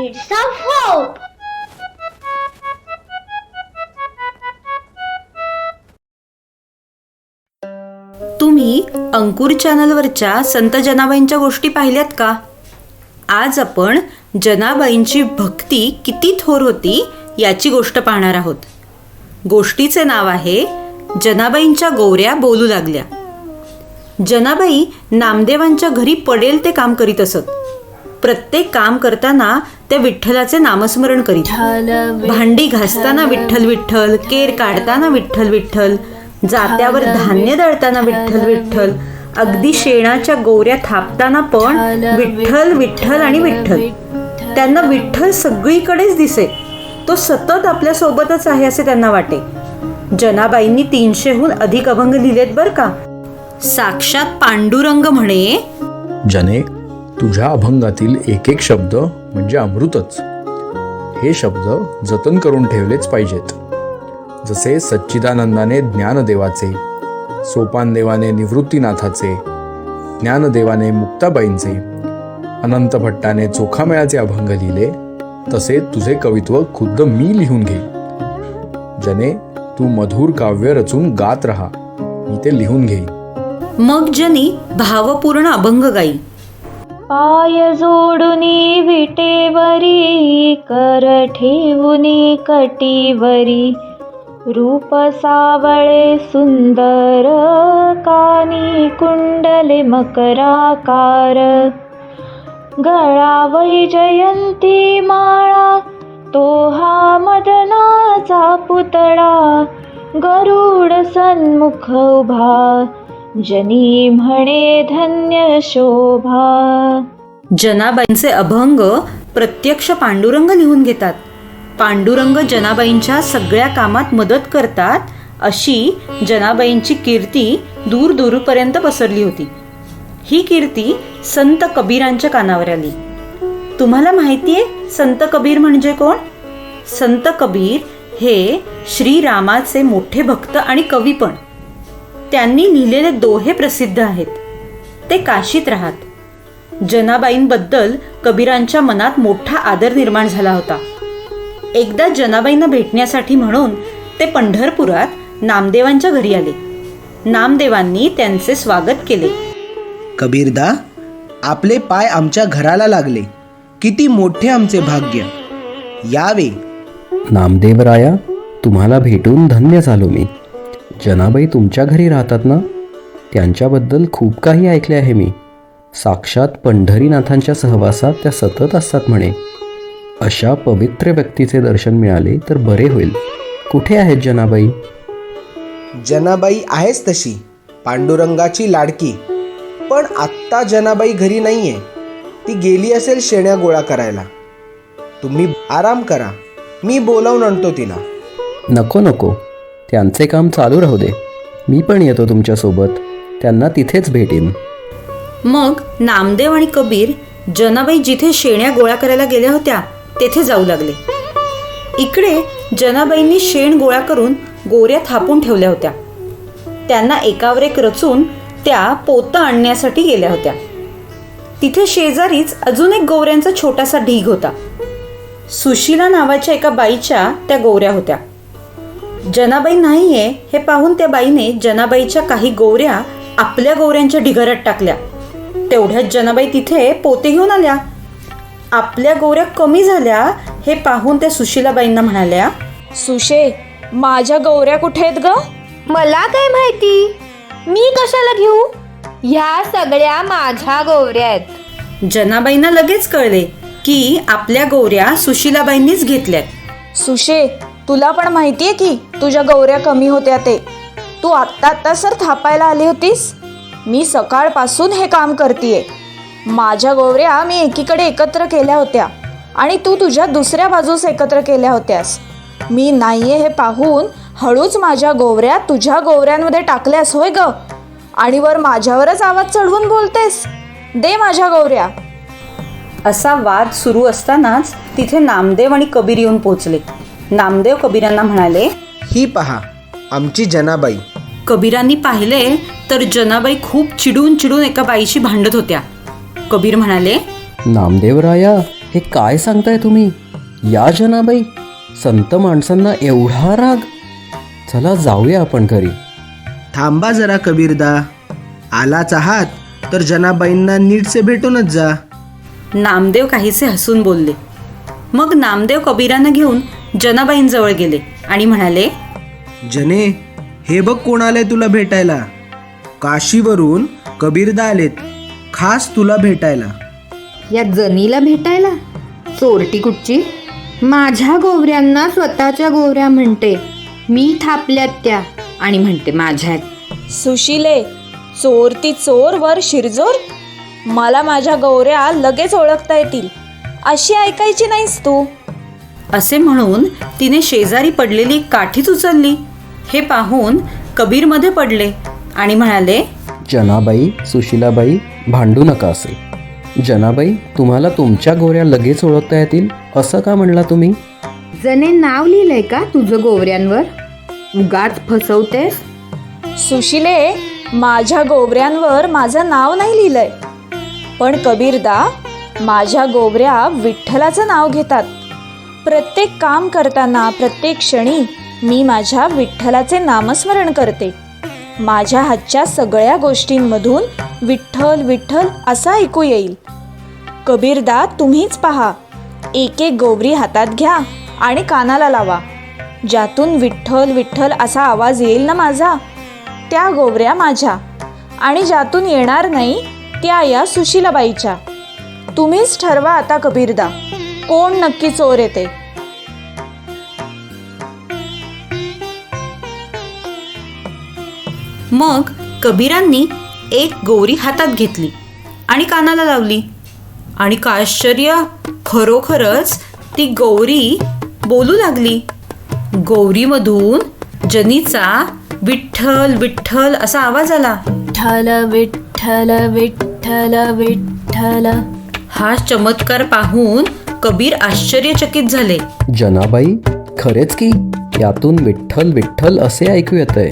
Seeds of Hope. तुम्ही अंकुर चॅनलवरच्या संत जनाबाईंच्या गोष्टी पाहिल्यात का? आज आपण जनाबाईंची भक्ती किती थोर होती याची गोष्ट पाहणार आहोत. गोष्टीचे नाव आहे जनाबाईंच्या गौऱ्या बोलू लागल्या. जनाबाई नामदेवांच्या घरी पडेल ते काम करीत असत. प्रत्येक काम करताना त्या विठ्ठलाचे नामस्मरण करीत. भांडी घासताना विठ्ठल विठ्ठल केर काढताना विठ्ठल विठ्ठल जात्यावर धान्य दळताना विठ्ठल विठ्ठल अगदी शेणाच्या गोऱ्या थापताना पण विठ्ठल विठ्ठल आणि विठ्ठल. त्यांना विठ्ठल सगळीकडेच दिसे. तो सतत आपल्या सोबतच आहे असे त्यांना वाटे. जनाबाईंनी तीनशेहून अधिक अभंग लिहिलेत बर का? साक्षात पांडुरंग म्हणे जने तुझ्या अभंगातील एक एक शब्द म्हणजे अमृतच. हे शब्द जतन करून ठेवलेच पाहिजेत. जसे सच्चिदानंदाने ज्ञानदेवाचे सोपानदेवाने निवृत्तीनाथाचे ज्ञानदेवाने मुक्ताबाईंचे अनंत भट्टाने चोखामेळाचे अभंग लिहिले तसे तुझे कवित्व खुद्द मी लिहून घेईल जने तू मधुर काव्य रचून गात राहा मी ते लिहून घेईन. मग जनी भावपूर्ण अभंग गाई. पाय जोडुनी विटेवरी कर ठेवुनी कटीवरी. रूप सावळे सुंदर कानी कुंडले मकराकार. गळा वैजयंती माळा तो हा मदनाचा पुतळा. गरुड सन्मुख उभा जनी म्हणे धन्य शोभा. जनाबाईंचे अभंग प्रत्यक्ष पांडुरंग लिहून घेतात. पांडुरंग जनाबाईंच्या सगळ्या कामात मदत करतात अशी जनाबाईंची कीर्ती दूर दूरपर्यंत पसरली होती. ही कीर्ती संत कबीरांच्या कानावर आली. तुम्हाला माहिती आहे संत कबीर म्हणजे कोण? संत कबीर हे श्रीरामाचे मोठे भक्त आणि कवी पण. त्यांनी लिहिलेले दोहे प्रसिद्ध आहेत. ते काशीत राहत. जनाबाईंबद्दल कबीरांच्या मनात मोठा आदर निर्माण झाला होता. एकदा जनाबाईंना भेटण्यासाठी म्हणून ते पंढरपुरात नामदेवांच्या घरी आले. नामदेवांनी त्यांचे स्वागत केले. कबीरदा आपले पाय आमच्या घराला लागले. किती मोठे आमचे भाग्य. यावे. नामदेवराया तुम्हाला भेटून धन्य झालो मी. जनाबाई तुमच्या घरी राहतात ना? त्यांच्याबद्दल खूप काही ऐकले आहे मी. साक्षात पंढरीनाथांच्या सहवासात त्या सतत असतात म्हणे. अशा पवित्र व्यक्तीचे दर्शन मिळाले तर बरे होईल. कुठे आहेत जनाबाई? जनाबाई आहेच तशी पांडुरंगाची लाडकी. पण आत्ता जनाबाई घरी नाहीये. ती गेली असेल शेण्या गोळा करायला. तुम्ही आराम करा. मी बोलावून आणतो तिला. नको नको. त्यांचे काम चालू राहू दे. मी पण येतो तुमच्यासोबत त्यांना तिथेच भेटेन. मग नामदेव आणि कबीर जनाबाई जिथे शेण्या गोळा करायला गेल्या होत्या तेथे जाऊ लागले. इकडे जनाबाईंनी शेण गोळा करून गोऱ्या थापून ठेवल्या होत्या. त्यांना एकावर एक रचून त्या पोतं आणण्यासाठी गेल्या होत्या. तिथे शेजारीच अजून एक गोऱ्यांचा छोटासा ढीग होता. सुशीला नावाच्या एका बाईच्या त्या गोऱ्या होत्या. जनाबाई नाहीये हे पाहून त्या बाईने जनाबाईच्या काही गोऱ्या आपल्या गोऱ्यांच्या ढिगाऱ्यात टाकल्या. तेवढ्यात जनाबाई तिथे पोते घेऊन आल्या. आपल्या गोऱ्या कमी झाल्या हे पाहून त्या सुशीलाबाईंना म्हणाल्या सुशे माझ्या गौऱ्या कुठे आहेत ग? मला काय माहिती? मी कशाला घेऊ? ह्या सगळ्या माझ्या गोवऱ्या आहेत. जनाबाईंना लगेच कळले की आपल्या गोऱ्या सुशीलाबाईंनीच घेतल्यात. सुशे तुला पण माहितीये की तुझ्या गौऱ्या कमी होत्या ते. तू आत्ता आत्ता सर थापायला आली होतीस? मी सकाळपासून हे काम करतीये. माझ्या गौऱ्या मी एकीकडे एकत्र केल्या होत्या आणि तू तुझ्या दुसऱ्या बाजूस एकत्र केल्या होत्यास. मी नाहीये हे पाहून हळूच माझ्या गोवऱ्या तुझ्या गोवऱ्यांमध्ये टाकल्यास होय ग? आणि वर माझ्यावरच आवाज चढवून बोलतेस? दे माझ्या गोवऱ्या असा वाद सुरू असतानाच तिथे नामदेव आणि कबीर येऊन पोचले नामदेव कबीरांना म्हणाले ही पहा आमची जनाबाई. कबीरांनी पाहिले तर जनाबाई खूप चिडून चिडून एका बाईशी भांडत होत्या. कबीर म्हणाले नामदेवराया हे काय सांगताय तुम्ही? या जनाबाई संत माणसांना एवढा राग? चला जाऊया आपण घरी. थांबा जरा कबीरदा. आलाच आहात तर जनाबाईंना नीटसे भेटूनच जा. नामदेव काहीसे हसून बोलले. मग नामदेव कबीरानं घेऊन जनाबाईंजवळ गेले आणि म्हणाले जने हे बघ कोण आलंय तुला भेटायला. काशीवरून कबीरदा आलेत. खास तुला भेटायला. या जनीला भेटायला? चोरटी कुठची? माझ्या गोवऱ्यांना स्वतःच्या गोवऱ्या म्हणते. मी थापल्यात त्या. आणि म्हणते माझ्या. सुशिले चोर ती चोर वर शिरजोर? मला माझ्या गौऱ्या लगेच ओळखता येतील. अशी ऐकायची नाहीस तू. असे म्हणून तिने शेजारी पडलेली काठीच उचलली. हे पाहून कबीरमध्ये पडले आणि म्हणाले जनाबाई सुशिलाबाई भांडू नका असे. जनाबाई तुम्हाला तुमच्या गोऱ्या लगेच ओळखता येतील असं का म्हणला तुम्ही? जने नाव लिहिलंय का तुझं गोवऱ्यांवर? उगाच फसवतेस. सुशिले माझ्या गोवऱ्यांवर माझं नाव नाही लिहिलंय. पण कबीरदा माझ्या गोवऱ्या विठ्ठलाचं नाव घेतात. प्रत्येक काम करताना प्रत्येक क्षणी मी माझ्या विठ्ठलाचे नामस्मरण करते. माझ्या हातच्या सगळ्या गोष्टींमधून विठ्ठल विठ्ठल असा ऐकू येईल. कबीरदा तुम्हीच पहा. एक एक गोवरी हातात घ्या आणि कानाला लावा. ज्यातून विठ्ठल विठ्ठल असा आवाज येईल ना माझा? त्या गोवऱ्या माझ्या. आणि ज्यातून येणार नाही त्या या सुशीलाबाईच्या. तुम्हीच ठरवा आता कबीरदा. कोण नक्की चोर येते मग कबीरांनी एक गोवरी हातात घेतली आणि कानाला लावली. आणि काय आश्चर्य? खरोखरच ती गौरी बोलू लागली. गौरीमधून जनीचा विठ्ठल विठ्ठल असा आवाज आला. विठ्ठल विठ्ठल विठ्ठल विठ्ठल. हा चमत्कार पाहून कबीर आश्चर्यचकित झाले. जनाबाई खरेच की यातून विठ्ठल विठ्ठल असे ऐकू येतंय.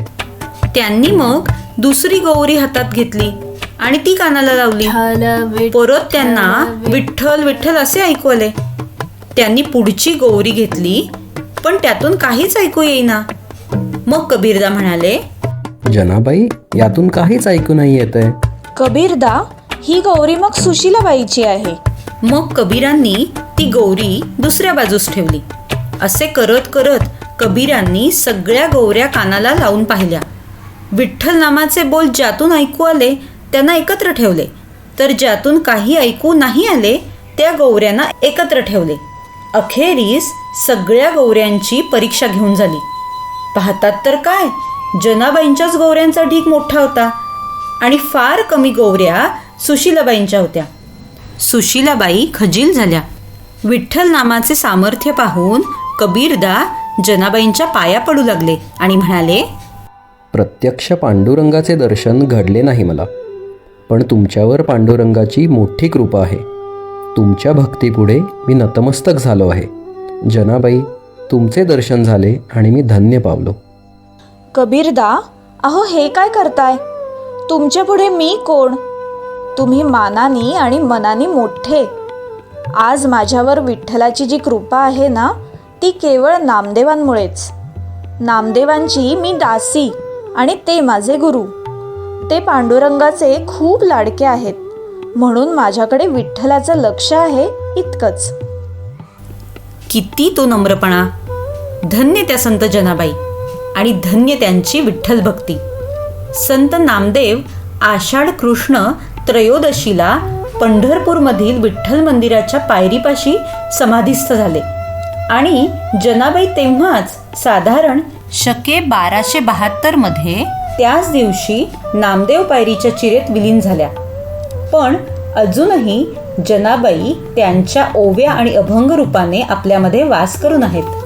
त्यांनी मग दुसरी गौरी हातात घेतली आणि ती कानाला लावली. परत त्यांना विठ्ठल. विठ्ठल असे ऐकू आले त्यांनी पुढची गौरी घेतली पण त्यातून काहीच ऐकू येईना. मग कबीरदा म्हणाले जनाबाई यातून काहीच ऐकू नाही येतंय. कबीरदा ही गौरी मग सुशीलाबाईची आहे. मग कबीरांनी ती गौरी दुसऱ्या बाजूस ठेवली. असे करत करत कबीरांनी सगळ्या गौऱ्या कानाला लावून पाहिल्या. विठ्ठल नामाचे बोल ज्यातून ऐकू आले त्यांना एकत्र ठेवले. तर ज्यातून काही ऐकू नाही आले त्या गौऱ्यांना एकत्र ठेवले. अखेरीस सगळ्या गौऱ्यांची परीक्षा घेऊन झाली. पाहतात तर काय? जनाबाईंच्याच गौऱ्यांचा ढीक मोठा होता आणि फार कमी गौऱ्या सुशीलाबाईंच्या होत्या. सुशीलाबाई खजील झाल्या. विठ्ठल नामाचे सामर्थ्य पाहून कबीरदा जनाबाईंच्या पाया पडू लागले आणि म्हणाले प्रत्यक्ष पांडुरंगाचे दर्शन घडले नाही मला पण तुमच्यावर पांडुरंगाची मोठी कृपा आहे. तुमच्या भक्तीपुढे मी नतमस्तक झालो आहे. जनाबाई तुमचे दर्शन झाले आणि मी धन्य पावलो. कबीरदा अहो हे काय करताय? तुमच्यापुढे मी कोण? तुम्ही मानानी आणि मनानी मोठे. आज माझ्यावर विठ्ठलाची जी कृपा आहे ना ती केवळ नामदेवांमुळेच. नामदेवांची मी दासी आणि ते माझे गुरु. ते पांडुरंगाचे खूप लाडके आहेत. म्हणून माझ्याकडे विठ्ठलाचं लक्ष आहे इतकंच. किती तो नम्रपणा. धन्य त्या संत जनाबाई आणि धन्य त्यांची विठ्ठल भक्ती. संत नामदेव आषाढ कृष्ण त्रयोदशीला पंढरपूरमधील विठ्ठल मंदिराच्या पायरीपाशी समाधीस्थ झाले. आणि जनाबाई तेव्हाच साधारण शके बाराशे बहात्तरमध्ये त्याच दिवशी नामदेव पायरीच्या चिरेत विलीन झाल्या. पण अजूनही जनाबाई त्यांच्या ओव्या आणि अभंग रूपाने आपल्यामध्ये वास करून आहेत.